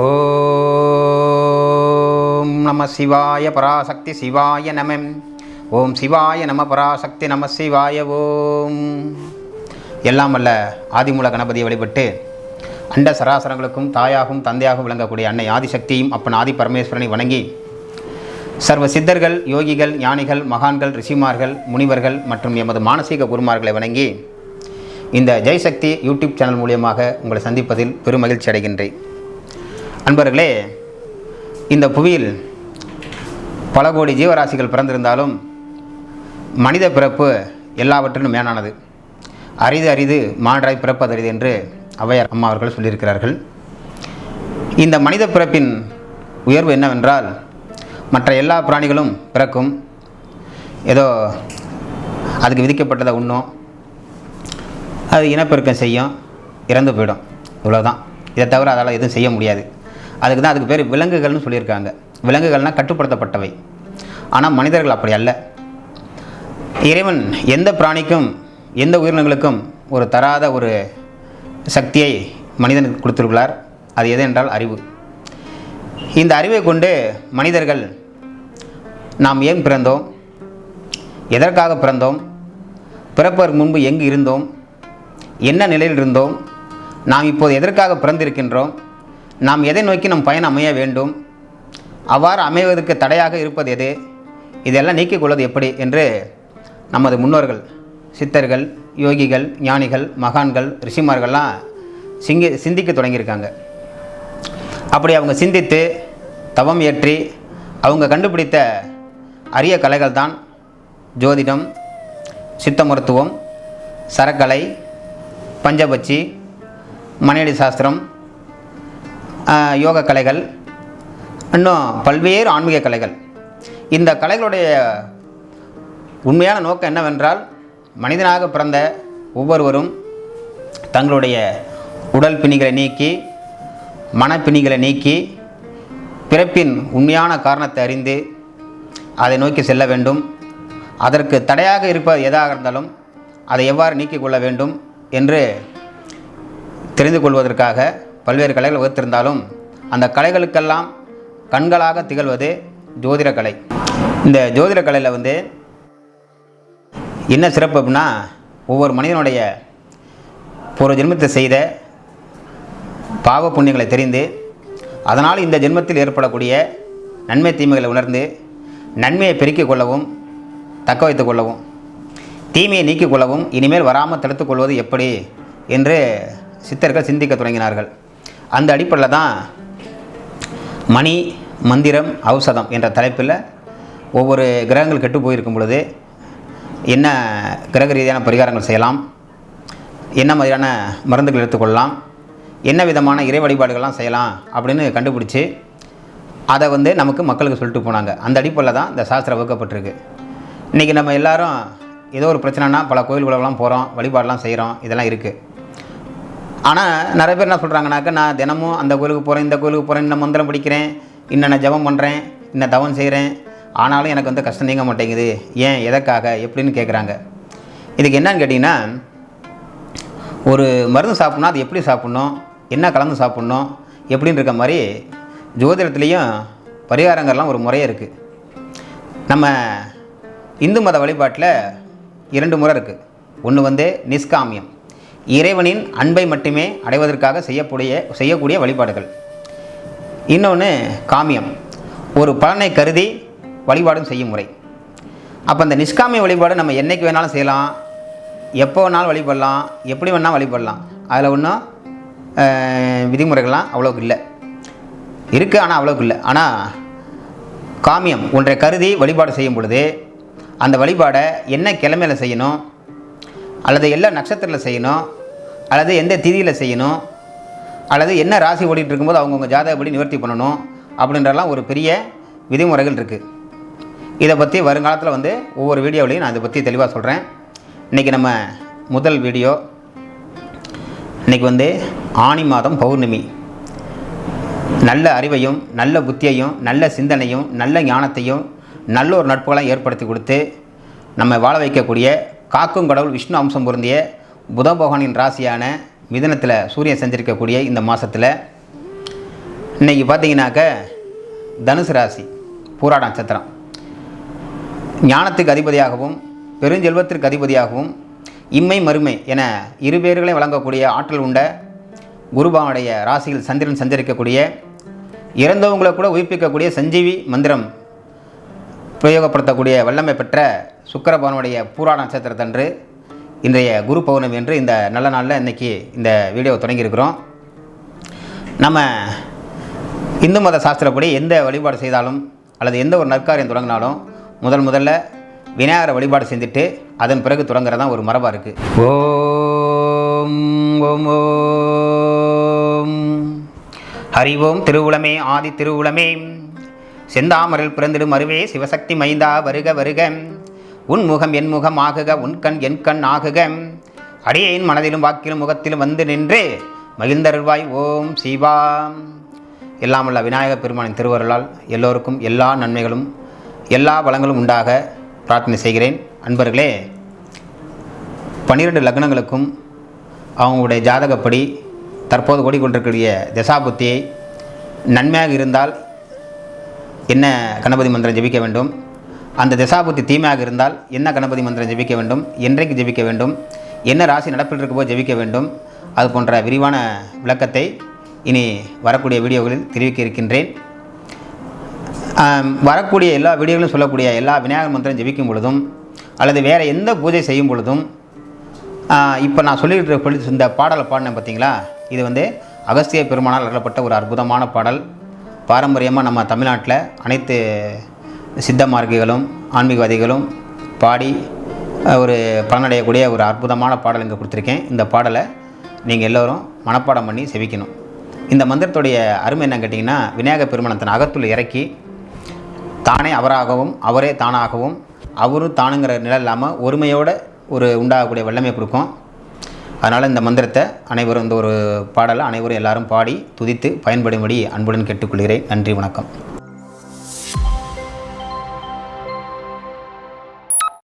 ஓம் நம சிவாய பராசக்தி சிவாய நம. ஓம் சிவாய நம பராசக்தி நம சிவாய ஓம். எல்லாம் வல்ல ஆதிமூல கணபதியை வழிபட்டு அண்ட சராசரங்களுக்கும் தாயாகவும் தந்தையாகவும் விளங்கக்கூடிய அன்னை ஆதிசக்தியும் அப்பன் ஆதி பரமேஸ்வரனை வணங்கி சர்வ சித்தர்கள் யோகிகள் ஞானிகள் மகான்கள் ரிஷிமார்கள் முனிவர்கள் மற்றும் எமது மானசீக குருமார்களை வணங்கி இந்த ஜெய்சக்தி யூடியூப் சேனல் மூலியமாக உங்களை சந்திப்பதில் பெருமகிழ்ச்சி அடைகின்றேன். அன்பர்களே இந்த புவியில் பல கோடி ஜீவராசிகள் பிறந்திருந்தாலும் மனித பிறப்பு எல்லாவற்றிலும் மேலானது. அரிது அரிது மான்றாய் பிறப்பது அரிது என்று ஔவையார் அம்மா அவர்கள் சொல்லியிருக்கிறார்கள். இந்த மனித பிறப்பின் உயர்வு என்னவென்றால் மற்ற எல்லா பிராணிகளும் பிறக்கும். ஏதோ அதுக்கு விதிக்கப்பட்டதை உண்ணும். அது இனப்பெருக்கம் செய்யும். இறந்து போயிடும். இவ்வளோதான் இதை தவிர அதால் எதுவும் செய்ய முடியாது. அதுக்கு தான் அதுக்கு பேர் விலங்குகள்னு சொல்லியிருக்காங்க. விலங்குகள்னால் கட்டுப்படுத்தப்பட்டவை. ஆனால் மனிதர்கள் அப்படி அல்ல. இறைவன் எந்த பிராணிக்கும் எந்த உயிரினங்களுக்கும் ஒரு தராத ஒரு சக்தியை மனிதனுக்கு கொடுத்துருக்கிறார். அது எது என்றால் அறிவு. இந்த அறிவை கொண்டு மனிதர்கள் நாம் ஏன் பிறந்தோம்? எதற்காக பிறந்தோம்? பிறப்பதற்கு முன்பு எங்கு இருந்தோம்? என்ன நிலையில் இருந்தோம்? நாம் இப்போது எதற்காக பிறந்திருக்கின்றோம்? நாம் எதை நோக்கி நம் பயணம் அமைய வேண்டும்? அவ்வாறு அமைவதற்கு தடையாக இருப்பது எது? இதெல்லாம் நீக்கிக்கொள்வது எப்படி? என்று நமது முன்னோர்கள் சித்தர்கள் யோகிகள் ஞானிகள் மகான்கள் ரிஷிமார்கள்லாம் சிங்கி சிந்திக்க தொடங்கியிருக்காங்க. அப்படி அவங்க சிந்தித்து தவம் ஏற்றி அவங்க கண்டுபிடித்த அரிய கலைகள் தான் ஜோதிடம் சித்த மருத்துவம் சரக்கலை பஞ்சபட்சி மனையடி சாஸ்திரம் யோக கலைகள் இன்னும் பல்வேறு ஆன்மீக கலைகள். இந்த கலைகளுடைய உண்மையான நோக்கம் என்னவென்றால் மனிதனாக பிறந்த ஒவ்வொருவரும் தங்களுடைய உடல் பிணிகளை நீக்கி மனப்பிணிகளை நீக்கி பிறப்பின் உண்மையான காரணத்தை அறிந்து அதை நோக்கி செல்ல வேண்டும். அதற்கு தடையாக இருப்பது எதாக இருந்தாலும் அதை எவ்வாறு நீக்கிக் கொள்ள வேண்டும் என்று தெரிந்து கொள்வதற்காக பல்வேறு கலைகள் வகுத்திருந்தாலும் அந்த கலைகளுக்கெல்லாம் கண்களாக திகழ்வது ஜோதிட கலை. இந்த ஜோதிட கலையில் வந்து என்ன சிறப்பு அப்படின்னா ஒவ்வொரு மனிதனுடைய ஒரு ஜென்மத்தை செய்த பாவ புண்ணியங்களை தெரிந்து அதனால் இந்த ஜென்மத்தில் ஏற்படக்கூடிய நன்மை தீமைகளை உணர்ந்து நன்மையை பெருக்கிக் கொள்ளவும் தக்க வைத்துக் கொள்ளவும் தீமையை நீக்கிக் கொள்ளவும் இனிமேல் வராமல் தடுத்துக்கொள்வது எப்படி என்று சித்தர்கள் சிந்திக்க தொடங்கினார்கள். அந்த அடிப்படையில் தான் மணி மந்திரம் ஔஷதம் என்ற தலைப்பில் ஒவ்வொரு கிரகங்கள் கெட்டு போயிருக்கும் பொழுது என்ன கிரக ரீதியான பரிகாரங்கள் செய்யலாம் என்ன மாதிரியான மருந்துகள் எடுத்துக்கொள்ளலாம் என்ன விதமான இறை வழிபாடுகள்லாம் செய்யலாம் அப்படின்னு கண்டுபிடிச்சி அதை வந்து நமக்கு மக்களுக்கு சொல்லிட்டு போனாங்க. அந்த அடிப்படையில் தான் இந்த சாஸ்திரம் வகுக்கப்பட்டிருக்கு. இன்றைக்கி நம்ம எல்லாரும் ஏதோ ஒரு பிரச்சனைனா பல கோயில்களெல்லாம் போகிறோம் வழிபாடெலாம் செய்கிறோம் இதெல்லாம் இருக்குது. ஆனால் நிறைய பேர் என்ன சொல்கிறாங்கனாக்கா நான் தினமும் அந்த கோயிலுக்கு போகிறேன் இந்த கோயிலுக்கு போகிறேன் இந்த மந்திரம் படிக்கிறேன் இன்ன நான் ஜெபம் பண்ணுறேன் இன்ன தவம் செய்கிறேன் ஆனாலும் எனக்கு வந்து கஷ்டம் நீங்க மாட்டேங்குது. ஏன் எதற்காக எப்படின்னு கேட்குறாங்க இதுக்கு என்னன்னு கேட்டிங்கன்னா ஒரு மருந்து சாப்பிட்ணும் அது எப்படி சாப்பிட்ணும் என்ன கலந்து சாப்பிட்ணும் எப்படின்னு இருக்க மாதிரி ஜோதிடத்துலேயும் பரிகாரங்கள்லாம் ஒரு முறையே இருக்குது நம்ம இந்து மத வழிபாட்டில் இரண்டு முறை இருக்குது ஒன்று வந்து நிஷ்காமியம். இறைவனின் அன்பை மட்டுமே அடைவதற்காக செய்யக்கூடிய செய்யக்கூடிய வழிபாடுகள். இன்னொன்று காமியம். ஒரு பலனை கருதி வழிபாடும் செய்யும் முறை. அப்போ இந்த நிஷ்காமிய வழிபாடு நம்ம என்றைக்கு வேணாலும் செய்யலாம் எப்போ வேணாலும் வழிபடலாம் எப்படி வேணாலும் வழிபடலாம். அதில் ஒன்றும் விதிமுறைகள்லாம் அவ்வளோக்கு இல்லை. இருக்குது ஆனால் அவ்வளோக்கு இல்லை. ஆனால் காமியம் ஒன்றை கருதி வழிபாடு செய்யும் பொழுது அந்த வழிபாடை என்ன கிழமையில் செய்யணும் அல்லது எல்லா நட்சத்திரத்தில் செய்யணும் அல்லது எந்த திதியில் செய்யணும்? அல்லது என்ன ராசி ஓடிட்டு இருக்கும்போது அவங்கவுங்க ஜாதகப்படி நிவர்த்தி பண்ணணும்? அப்படின்றலாம் ஒரு பெரிய விதிமுறைகள் இருக்குது இதை பற்றி வருங்காலத்தில் வந்து ஒவ்வொரு வீடியோவிலையும் நான் இதை பற்றி தெளிவாக சொல்கிறேன் இன்றைக்கி நம்ம முதல் வீடியோ. இன்றைக்கி வந்து ஆனி மாதம் பௌர்ணமி. நல்ல அறிவையும் நல்ல புத்தியையும் நல்ல சிந்தனையும் நல்ல ஞானத்தையும் நல்ல ஒரு நட்புகளாக ஏற்படுத்தி கொடுத்து நம்ம வாழ வைக்கக்கூடிய காக்கும் கடவுள் விஷ்ணு அம்சம் பொருந்திய புத பகவானின் ராசியான மிதனத்தில் சூரியன் செஞ்சிருக்கக்கூடிய இந்த மாதத்தில் இன்னைக்கு பார்த்தீங்கன்னாக்க தனுசு ராசி பூராட நட்சத்திரம். ஞானத்துக்கு அதிபதியாகவும் பெருஞ்செல்வத்திற்கு அதிபதியாகவும் இம்மை மறுமை என இரு பேர்களை வழங்கக்கூடிய ஆற்றல் உண்ட குருபாவனுடைய ராசியில் சந்திரன் சஞ்சரிக்கக்கூடிய இறந்தவங்களை கூட உயிர்ப்பிக்கக்கூடிய சஞ்சீவி மந்திரம் பிரயோகப்படுத்தக்கூடிய வல்லமை பெற்ற சுக்கரபவனுடைய பூராட நட்சத்திரத்தன்று இன்றைய குரு பௌர்ணமி என்று இந்த நல்ல நாளில் இன்றைக்கி இந்த வீடியோ தொடங்கியிருக்கிறோம். நம்ம இந்து மத சாஸ்திரப்படி எந்த வழிபாடு செய்தாலும் அல்லது எந்த ஒரு நற்காரியம் தொடங்கினாலும் முதல் முதல்ல விநாயகரை வழிபாடு செஞ்சுட்டு அதன் பிறகு தொடங்குறது தான் ஒரு மரபாக இருக்குது ஓம் ஓம் ஓம். ஹரி ஓம் திருவுளமே ஆதி திருவுளமே. செந்தாமரில் பிறந்திடும் அருவே சிவசக்தி மைந்தா வருக வருக. உன் முகம் என் முகம் ஆகுக உன் கண் என் கண் ஆகுக. அடியேன் மனதிலும் வாக்கிலும் முகத்திலும் வந்து நின்று மகிழ்ந்தருள்வாய் ஓம் சிவா. எல்லாமல்ல விநாயகப் பெருமானின் திருவருளால் எல்லோருக்கும் எல்லா நன்மைகளும் எல்லா வளங்களும் உண்டாக பிரார்த்தனை செய்கிறேன். அன்பர்களே பன்னிரெண்டு லக்னங்களுக்கும் அவங்களுடைய ஜாதகப்படி தற்போது ஓடிக்கொண்டிருக்கக்கூடிய தசாபுத்தியை நன்மையாக இருந்தால் என்ன கணபதி மந்திரம் ஜெபிக்க வேண்டும்? அந்த திசாபுத்தி தீமையாக இருந்தால் என்ன கணபதி மந்திரம் ஜெபிக்க வேண்டும்? என்றைக்கு ஜெபிக்க வேண்டும்? என்ன ராசி நடப்பில் இருக்கப்போ ஜெபிக்க வேண்டும்? அது போன்ற விரிவான விளக்கத்தை இனி வரக்கூடிய வீடியோகளில் தெரிவிக்க இருக்கின்றேன். வரக்கூடிய எல்லா வீடியோகளும் சொல்லக்கூடிய எல்லா விநாயகர் மந்திரம் ஜெபிக்கும் பொழுதும் அல்லது வேறு எந்த பூஜை செய்யும் பொழுதும் இப்போ நான் சொல்லிக்கிட்டு இருக்க இந்த பாடலை பாடினேன் பார்த்தீங்களா இது வந்து அகஸ்திய பெருமானால் அருளப்பட்ட ஒரு அற்புதமான பாடல். பாரம்பரியமாக நம்ம தமிழ்நாட்டில் அனைத்து சித்த மார்க்கிகளும் ஆன்மீகவாதிகளும் பாடி ஒரு பலனடையக்கூடிய ஒரு அற்புதமான பாடல் இங்கே கொடுத்துருக்கேன். இந்த பாடலை நீங்கள் எல்லோரும் மனப்பாடம் பண்ணி செவிக்கணும். இந்த மந்திரத்துடைய அருமை என்னன்னு கேட்டிங்கன்னா விநாயக பெருமணத்தின் அகத்துள் இறக்கி தானே அவராகவும் அவரே தானாகவும் அவரும் தானுங்கிற நிலை இல்லாமல் ஒருமையோட ஒரு உண்டாகக்கூடிய வல்லமை கொடுக்கும். அதனால் இந்த மந்திரத்தை அனைவரும் இந்த ஒரு பாடலை அனைவரும் எல்லாரும் பாடி துதித்து பயன்படும்படி அன்புடன் கேட்டுக்கொள்கிறேன். நன்றி வணக்கம்.